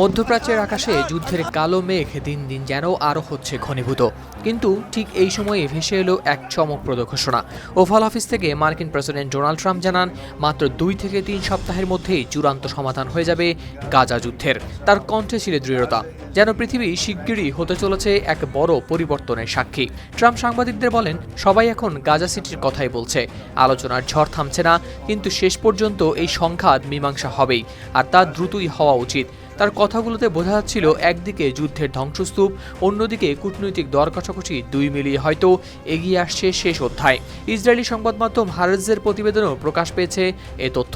মধ্যপ্রাচ্যের আকাশে যুদ্ধের কালো মেঘ দিন দিন যেন আরও হচ্ছে ঘনীভূত। কিন্তু ঠিক এই সময়ে ভেসে এলো এক চমকপ্রদ ঘোষণা। ওভাল অফিস থেকে মার্কিন প্রেসিডেন্ট ডোনাল্ড ট্রাম্প জানান, মাত্র দুই থেকে তিন সপ্তাহের মধ্যেই চূড়ান্ত সমাধান হয়ে যাবে গাজা যুদ্ধের। তার কণ্ঠে ছিল দৃঢ়তা। যেন পৃথিবী শিগগিরই হতে চলেছে এক বড় পরিবর্তনের সাক্ষী। ট্রাম্প সাংবাদিকদের বলেন, সবাই এখন গাজা সিটির কথাই বলছে। আলোচনার ঝড় থামছে না, কিন্তু শেষ পর্যন্ত এই সংঘাত মীমাংসা হবেই, আর তা দ্রুতই হওয়া উচিত। তার কথাগুলোতে বোঝা যাচ্ছিল, একদিকে যুদ্ধের ধ্বংসস্তূপ, অন্যদিকে কূটনৈতিক দর কষাকষি দুই মিলিয়ে হয়তো এগিয়ে আসছে শেষ অধ্যায়। ইসরায়েলি সংবাদ মাধ্যম হারেজের প্রতিবেদনেও প্রকাশ পেয়েছে এ তথ্য।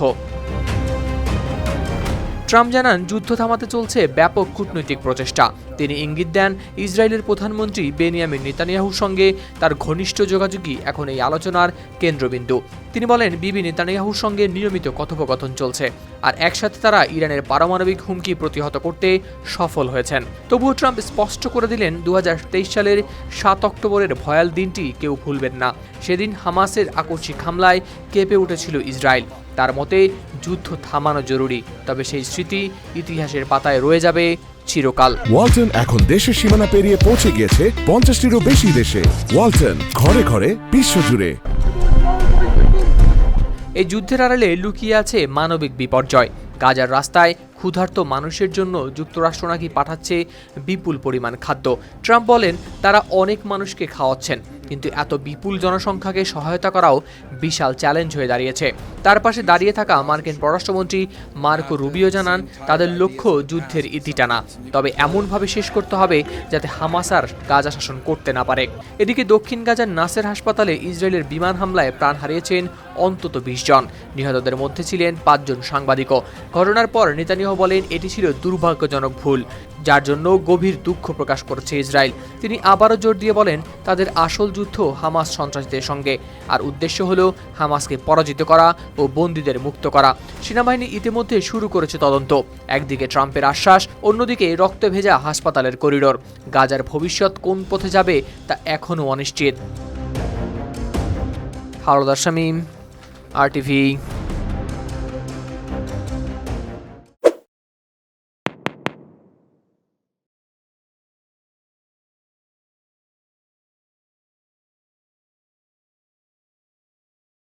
ট্রাম্প জানান, যুদ্ধ থামাতে চলছে ব্যাপক কূটনৈতিক প্রচেষ্টা। তিনি ইঙ্গিত দেন, ইসরায়েলের প্রধানমন্ত্রী বেনিয়ামিন নেতানিয়াহুর সঙ্গে তার ঘনিষ্ঠ যোগাযোগই এখন এই আলোচনার কেন্দ্রবিন্দু। তিনি বলেন, বিবি নেতানিয়াহুর সঙ্গে নিয়মিত কথোপকথন চলছে, আর একসাথে তারা ইরানের পারমাণবিক হুমকি প্রতিহত করতে সফল হয়েছেন। তবুও ট্রাম্প স্পষ্ট করে দিলেন দু হাজার তেইশ সালের সাত অক্টোবরের ভয়াল দিনটি কেউ ভুলবেন না। সেদিন হামাসের আকস্মিক হামলায় কেঁপে উঠেছিল ইসরায়েল। তার মতে যুদ্ধ থামানো জরুরি তবে সেই স্মৃতি ইতিহাসের পাতায় রয়ে যাবে চিরকাল। ওয়ালটন এখন দেশের সীমানা পেরিয়ে পৌঁছে গিয়েছে পঞ্চাশটিরও বেশি দেশে। ওয়ালটন ঘরে ঘরে বিশ্বজুড়ে। এই যুদ্ধের আড়ালে লুকিয়ে আছে মানবিক বিপর্যয়। গাজার রাস্তায় ক্ষুধার্ত মানুষের জন্য যুক্তরাষ্ট্র নাকি পাঠাচ্ছে বিপুল পরিমাণ খাদ্য। ট্রাম্প বলেন তারা অনেক মানুষকে খাওয়াচ্ছেন। কিন্তু এত বিপুল জনসংখ্যাকে সহায়তা করাও বিশাল চ্যালেঞ্জ হয়ে দাঁড়িয়েছে। তার পাশে দাঁড়িয়ে থাকা মার্কিন পররাষ্ট্রমন্ত্রী মার্কো রুবিও জানান, তাদের লক্ষ্য যুদ্ধের ইতি টানা। তবে এমনভাবে শেষ করতে হবে যাতে হামাস আর গাজা শাসন করতে না পারে। এদিকে দক্ষিণ গাজার নাসের হাসপাতালে ইসরায়েলের বিমান হামলায় প্রাণ হারিয়েছেন অন্তত বিশ জন। নিহতদের মধ্যে ছিলেন পাঁচজন সাংবাদিকও। ঘটনার পর নেতানিয়াহু বলেন, এটি ছিল দুর্ভাগ্যজনক ভুল। যার জন্য গভীর দুঃখ প্রকাশ করেছে ইসরায়েল। তিনি আবারও জোর দিয়ে বলেন, তাদের আসল যুদ্ধ হামাস সন্ত্রাসীদের সঙ্গে। আর উদ্দেশ্য হল হামাসকে পরাজিত করা ও বন্দীদের মুক্ত করা। সেনাবাহিনী ইতিমধ্যে শুরু করেছে তদন্ত। একদিকে ট্রাম্পের আশ্বাস, অন্যদিকে রক্তে ভেজা হাসপাতালের করিডোর। গাজার ভবিষ্যৎ কোন পথে যাবে তা এখনও অনিশ্চিত। হাওড়াদার শামীম, আর টিভি